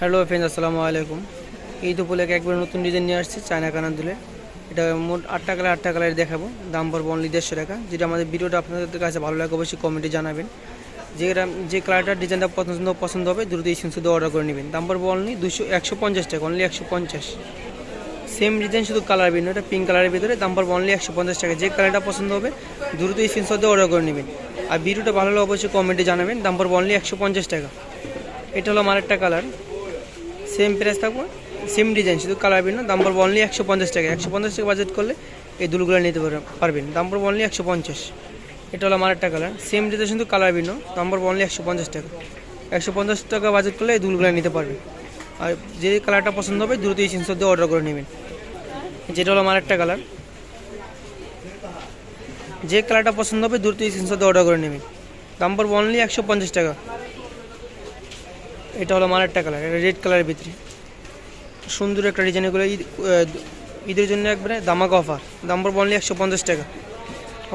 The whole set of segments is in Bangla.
হ্যালো ফ্রেন্ড আসসালামু আলাইকুম। এই বলে একবার নতুন ডিজাইন নিয়ে আসছি চায়না কানার দুলে। এটা মোট আটটা কালার আটটা কালার দেখাবো। দাম পড়ব অনলি দেড়শো টাকা। যেটা আমাদের ভিডিওটা আপনাদের কাছে ভালো লাগে, অবশ্যই কমেন্টে জানাবেন। যেটা যে কালারটার ডিজাইনটা পছন্দ পছন্দ হবে, দ্রুত এই শুধু অর্ডার করে নেবেন। দাম পড়ব অনলি দুশো একশো পঞ্চাশ টাকা অনলি একশো পঞ্চাশ। সেম ডিজাইন শুধু কালার ভিন্ন, এটা পিঙ্ক কালারের ভিতরে। দাম পড়ব অনলি একশো পঞ্চাশ টাকা। যে কালারটা পছন্দ হবে, দ্রুত এই স্ক্রিনশট দিয়ে অর্ডার করে নেবেন। আর ভিডিওটা ভালো হলে অবশ্যই কমেন্টে জানাবেন। দাম পড়ব অনলি একশো পঞ্চাশ টাকা। এটা হলো আমার একটা কালার সেম প্রাইস থাকব সেম ডিজাইন শুধু কালার ভিন্ন দাম পড়ব অনলি একশো পঞ্চাশ টাকা। একশো পঞ্চাশ টাকা বাজেট করলে এই দুলগুলো নিতে পার- পারবেন। দাম পড়ব অনলি একশো পঞ্চাশ। এটা হলো আমার একটা কালার সেম ডিজাইন শুধু কালার ভিন্ন দাম পড়ব অনলি একশো পঞ্চাশ টাকা। একশো পঞ্চাশ টাকা বাজেট করলে এই দুলগুলো নিতে পারবেন আর যে কালারটা পছন্দ হবে, দ্রুত এই জিনিস দিয়ে অর্ডার করে নেবেন। যেটা হলো আমার একটা কালার যে কালারটা পছন্দ হবে, দ্রুত এই জিনিস দিয়ে অর্ডার করে নেবেন। দাম পড়ব অনলি একশো পঞ্চাশ টাকা। এটা হলো আমার একটা কালার এটা রেড কালারের ভিতরে। সুন্দর একটা ডিজাইন এগুলো ঈদ ঈদের জন্য একবারে দামাক অফার দাম পড়ব অনলি একশো পঞ্চাশ টাকা।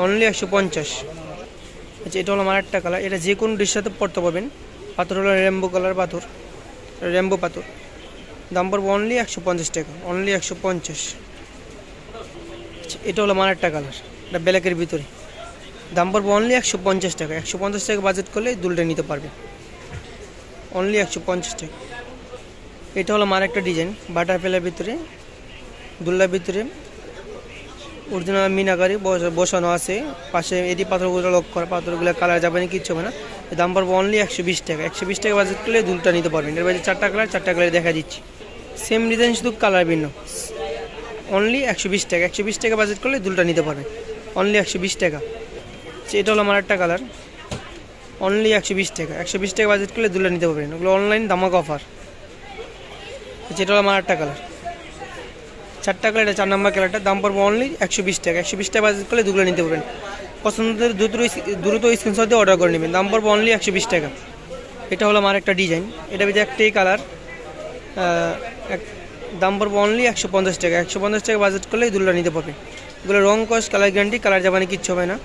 অনলি একশো পঞ্চাশ। আচ্ছা এটা হলো আমার একটা কালার এটা যে কোনো ডিশের সাথে পড়তে পারবেন। পাথর হলো রেম্বো কালার পাথর রেম্বো পাথর। দাম পড়ব অনলি একশো পঞ্চাশ টাকা অনলি একশো পঞ্চাশ। আচ্ছা, এটা হলো আমার একটা কালার এটা ব্ল্যাকের ভিতরে। দাম পড়ব অনলি একশো পঞ্চাশ টাকা একশো পঞ্চাশ টাকা বাজেট করলে দুলটা নিতে পারবে অনলি একশো পঞ্চাশ টাকা। এটা হলো আমার একটা ডিজাইন বাটারফ্লাইয়ের ভিতরে, দুল্লার ভিতরে অরিজিনাল মিনাকারি, বস- বসানো আছে, পাশে এটি পাথরগুলো লক করা, পাথরগুলো কালার যাবে না, কিচ্ছু হবে না। দাম পড়ব অনলি একশো বিশ টাকা। একশো বিশ টাকা বাজেট করলে দুলটা নিতে পারবেন। এর বাজে চারটা কালার চারটা কালার দেখা দিচ্ছি। সেম ডিজাইন শুধু কালার ভিন্ন। অনলি একশো বিশ টাকা। একশো বিশ টাকা বাজেট করলে দুলটা নিতে পারবেন। অনলি একশো বিশ টাকা। এটা হলো আমার একটা কালার অনলি একশো বিশ টাকা। একশো বিশ টাকা বাজেট করলে দুলটা নিতে পারবেন ওগুলো অনলাইন দামাক অফার যেটা হলো আমার আটটা কালার চারটা কালার এটা চার নম্বর কালারটা দাম পড়ব অনলি একশো বিশ টাকা। একশো বিশ টাকা বাজেট করলে দুগুলো নিতে পারবেন। পছন্দের দ্রুত দ্রুত স্ক্রিনশট দিয়ে অর্ডার করে নেবেন। দাম পড়ব অনলি একশো বিশ টাকা। এটা হলো আমার একটা ডিজাইন এটা ভিতরে একটাই কালার দাম পড়ব অনলি একশো পঞ্চাশ টাকা। একশো পঞ্চাশ টাকা বাজেট করলে দুগুলো নিতে পারবেন এগুলো রং কস কালার গ্যারান্টি কালার যাবানি কিচ্ছু হবে না।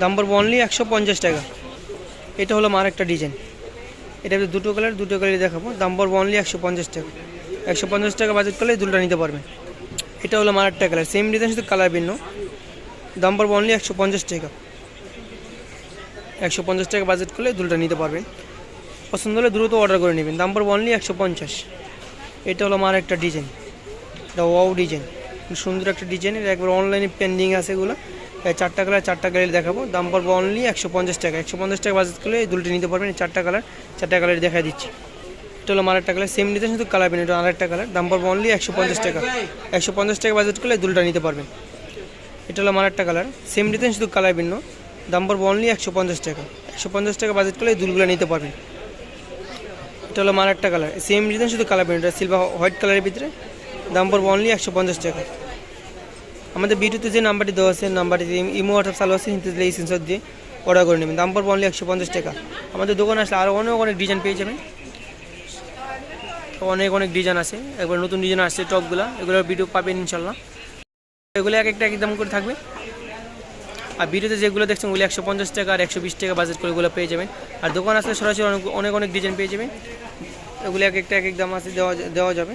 দাম পড়ব অনলি একশো পঞ্চাশ টাকা। এটা হলো আমার একটা ডিজাইন এটা দুটো কালার দুটো কালারই দেখাবো। দাম পড়ব অনলি একশো পঞ্চাশ টাকা। একশো পঞ্চাশ টাকা বাজেট করলে দুটো নিতে পারবেন এটা হলো আমার একটা কালার সেম ডিজাইন শুধু কালার ভিন্ন। দাম পড়ব অনলি একশো পঞ্চাশ টাকা। একশো পঞ্চাশ টাকা বাজেট করলে দুটো নিতে পারবেন পছন্দ হলে দ্রুত অর্ডার করে নেবেন। দাম পড়ব অনলি একশো পঞ্চাশ। এটা হলো আমার একটা ডিজাইন এটা ওয়াও ডিজাইন সুন্দর একটা ডিজাইন একবার অনলাইনে পেন্ডিং আছে এগুলো। চারটা কালার চারটা কালার দেখাবো। দাম পড়ব অনলি একশো পঞ্চাশ টাকা। একশো পঞ্চাশ টাকা বাজেট করলে এই দুলটি নিতে পারবেন। চারটা কালার চারটা কালার দেখা দিচ্ছি। এটা হলো আমার একটা কালার সেম ডিজাইন শুধু কালার পেন এটা আরেকটা কালার দাম পড়ব অনলি একশো পঞ্চাশ টাকা। একশো পঞ্চাশ টাকা বাজেট করলে দুলটা নিতে পারবেন। এটা হলো আমার একটা কালার সেম ডিজাইন শুধু কালার ভিন্ন। দাম পড়ব অনলি একশো পঞ্চাশ টাকা। একশো পঞ্চাশ টাকা বাজেট করলে এই দুলগুলো নিতে পারবেন। এটা হলো আমার একটা কালার সেম ডিজাইন শুধু কালার পেন এটা সিলভার হোয়াইট কালারের ভিতরে। দাম পড়ব অনলি একশো পঞ্চাশ টাকা। আমাদের ভিডিওতে যে নাম্বারটি দেওয়া আছে, নাম্বারটি ইমো হোয়াটসঅ্যাপ চালু আছে এই সেন্সর দিয়ে অর্ডার করে নেবেন। দাম পড়ব অনলি একশো পঞ্চাশ টাকা। আমাদের দোকানে আসলে আরও অনেক অনেক ডিজাইন পেয়ে যাবেন। অনেক অনেক ডিজাইন আছে। একবার নতুন ডিজাইন আসছে টপগুলো, এগুলোর ভিডিও পাবেন ইনশাল্লাহ এগুলো এক একটা এক দাম করে থাকবে। আর ভিডিওতে যেগুলো দেখছেন, ওগুলো একশো পঞ্চাশ টাকা আর একশো বিশ টাকা বাজেট করে ওগুলো পেয়ে যাবেন। আর দোকান আসলে সরাসরি অনেক অনেক অনেক ডিজাইন পেয়ে যাবেন। এগুলো এক একটা এক এক দাম আছে, দেওয়া দেওয়া যাবে।